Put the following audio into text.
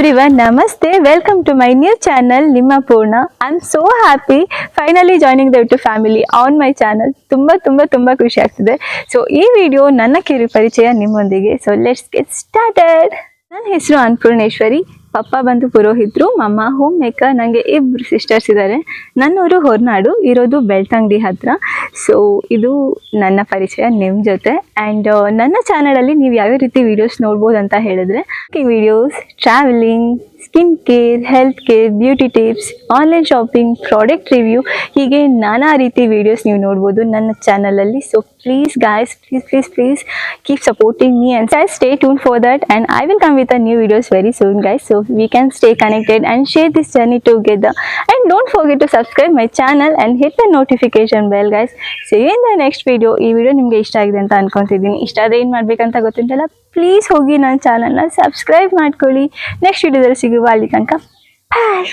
Everyone ನಮಸ್ತೆ welcome to my new channel ನಿಮ್ಮ ಪೂರ್ಣ I am so happy finally joining the to family on my channel ತುಂಬ ತುಂಬ ತುಂಬ ಖುಷಿ ಆಗ್ತಿದೆ. ಸೊ ಈ ವಿಡಿಯೋ ನನ್ನ ಕಿರು ಪರಿಚಯ ನಿಮ್ಮೊಂದಿಗೆ. ಸೊ ಲೆಟ್ಸ್ ಗೆಟ್ ಸ್ಟಾರ್ಟೆಡ್ ನನ್ನ ಹೆಸರು ಅನ್ನಪೂರ್ಣೇಶ್ವರಿ. ಪಪ್ಪ ಬಂದು ಪುರೋಹಿತರು, ಮಮ್ಮ ಹೋಮ್ ಮೇಕರ್ ನನಗೆ ಇಬ್ಬರು ಸಿಸ್ಟರ್ಸ್ ಇದ್ದಾರೆ ನನ್ನೂರು ಹೊರನಾಡು, ಇರೋದು ಬೆಳ್ತಂಗಡಿ ಹತ್ರ. ಸೊ ಇದು ನನ್ನ ಪರಿಚಯ ನಿಮ್ಮ ಜೊತೆ. ಆ್ಯಂಡ್ ನನ್ನ ಚಾನಲಲ್ಲಿ ನೀವು ಯಾವ ರೀತಿ ವೀಡಿಯೋಸ್ ನೋಡ್ಬೋದು ಅಂತ ಹೇಳಿದ್ರೆ videos travelling skin care health care beauty tips online shopping product review ಹೀಗೆ ನಾನಾ ರೀತಿ ವೀಡಿಯೋಸ್ ನೀವು ನೋಡ್ಬೋದು ನನ್ನ ಚಾನಲಲ್ಲಿ so please guys please please please keep supporting me and I stay tune for that and I will come with a new videos very soon soon so we can stay connected and share this journey together together. And don't forget to subscribe my channel and hit the notification bell, guys. See you in the next video. ಈ video ನಿಮಗೆ ಇಷ್ಟ ಆಗಿದೆ ಅಂತ ಅನ್ಕೊಂತಿದ್ದೀನಿ. ಇಷ್ಟ ಆದರೆ ಏನು ಮಾಡ್ಬೇಕಂತ ಗೊತ್ತಿದ್ದಲ್ಲ please ಹೋಗಿ ನನ್ನ ಚಾನಲ್ನ ಸಬ್ಸ್ಕ್ರೈಬ್ ಮಾಡ್ಕೊಳ್ಳಿ. ನೆಕ್ಸ್ಟ್ ವಿಡಿಯೋದಲ್ಲಿ ಸಿಗುವ ಅಲ್ಲಿ ತನಕ ಬಾಯ್